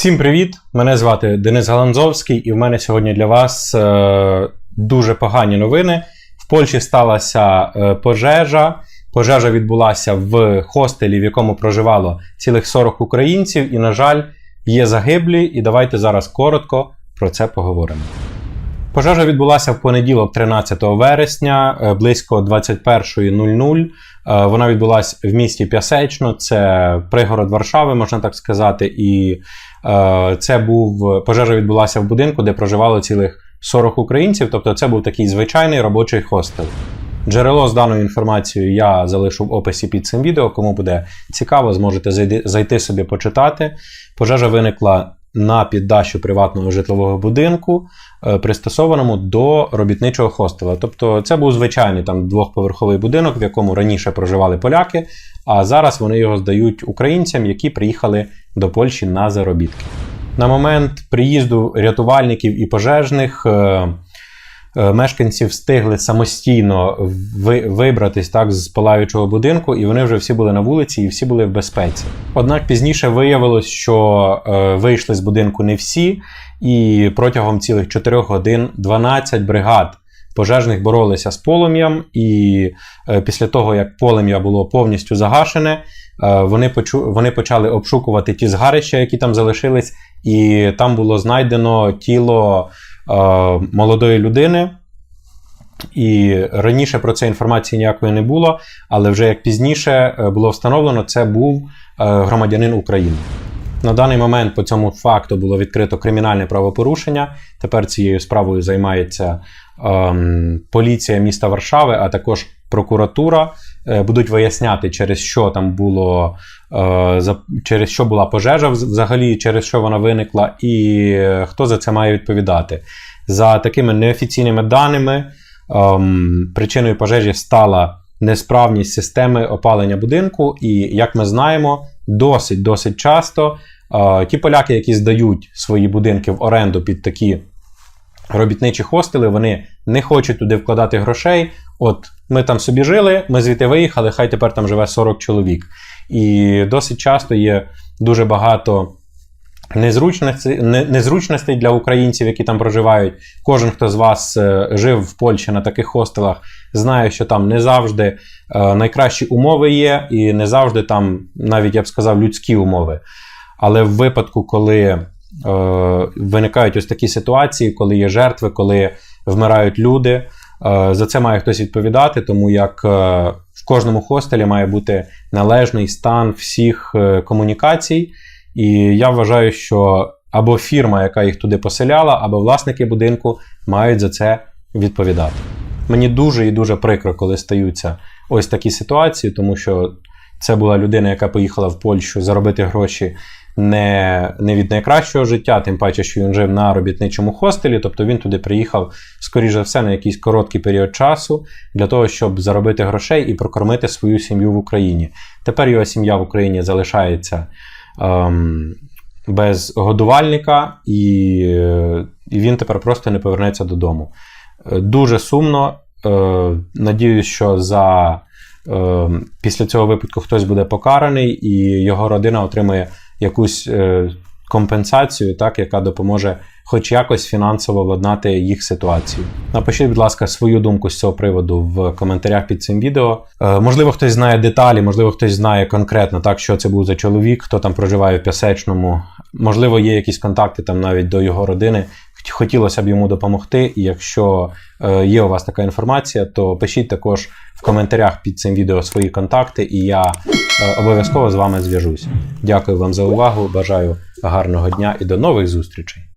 Всім привіт! Мене звати Денис Галанзовський, і в мене сьогодні для вас е, дуже погані новини. В Польщі сталася е, пожежа. Пожежа відбулася в хостелі, в якому проживало цілих 40 українців, і, на жаль, є загиблі. І давайте зараз коротко про це поговоримо. Пожежа відбулася в понеділок, 13 вересня, е, близько 21.00. Е, Вона відбулася в місті Пясечно, це пригород Варшави, можна так сказати. І е, це був пожежа відбулася в будинку, де проживало цілих 40 українців. Тобто, це був такий звичайний робочий хостел. Джерело з даною інформацією я залишу в описі під цим відео. Кому буде цікаво, зможете зайти, зайти собі почитати. Пожежа виникла на піддачу приватного житлового будинку, е, пристосованому до робітничого хостела. Тобто це був звичайний там двохповерховий будинок, в якому раніше проживали поляки, а зараз вони його здають українцям, які приїхали до Польщі на заробітки. На момент приїзду рятувальників і пожежних. Е, Мешканці встигли самостійно ви- вибратись так з палаючого будинку, і вони вже всі були на вулиці і всі були в безпеці. Однак пізніше виявилось, що е, вийшли з будинку не всі, і протягом цілих 4 годин 12 бригад пожежних боролися з полум'ям. І е, після того, як полум'я було повністю загашене, е, вони, почу- вони почали обшукувати ті згарища, які там залишились, і там було знайдено тіло молодої людини. І раніше про це інформації ніякої не було, але вже як пізніше е, було встановлено, це був е, громадянин України. На даний момент по цьому факту було відкрито кримінальне правопорушення. Тепер цією справою займається ем, поліція міста Варшави, а також прокуратура. Е, Будуть виясняти, через що там було, е, через що була пожежа взагалі, через що вона виникла, і е, хто за це має відповідати. За такими неофіційними даними, ем, причиною пожежі стала несправність системи опалення будинку. І як ми знаємо, досить досить часто ті поляки, які здають свої будинки в оренду під такі робітничі хостели, вони не хочуть туди вкладати грошей. От ми там собі жили, ми звідти виїхали, хай тепер там живе 40 чоловік. І досить часто є дуже багато незручностей, для українців, які там проживають. Кожен, хто з вас е, жив в Польщі на таких хостелах, знає, що там не завжди е, найкращі умови є, і не завжди там, навіть я б сказав, людські умови. Але в випадку, коли е, виникають ось такі ситуації, коли є жертви, коли вмирають люди, за це має хтось відповідати, тому як е, в кожному хостелі має бути належний стан всіх е, комунікацій. І я вважаю, що або фірма, яка їх туди поселяла, або власники будинку мають за це відповідати. Мені дуже і дуже прикро, коли стаються ось такі ситуації, тому що це була людина, яка поїхала в Польщу заробити гроші не, не від найкращого життя, тим паче, що він жив на робітничому хостелі, тобто він туди приїхав, скоріш за все, на якийсь короткий період часу для того, щоб заробити грошей і прокормити свою сім'ю в Україні. Тепер його сім'я в Україні залишається ем, без годувальника, і, і він тепер просто не повернеться додому. Е, Дуже сумно. Е, Надіюсь, що за е, після цього випадку хтось буде покараний, і його родина отримає якусь е, компенсацію, так, яка допоможе хоч якось фінансово владнати їх ситуацію. Напишіть, будь ласка, свою думку з цього приводу в коментарях під цим відео. Е, можливо, хтось знає деталі, можливо, хтось знає конкретно, так, що це був за чоловік, хто там проживає в Пясечному. Можливо, є якісь контакти там навіть до його родини. Хотілося б йому допомогти, і якщо е, є у вас така інформація, то пишіть також в коментарях під цим відео свої контакти, і я обов'язково з вами зв'яжусь. Дякую вам за увагу. Бажаю гарного дня і до нових зустрічей.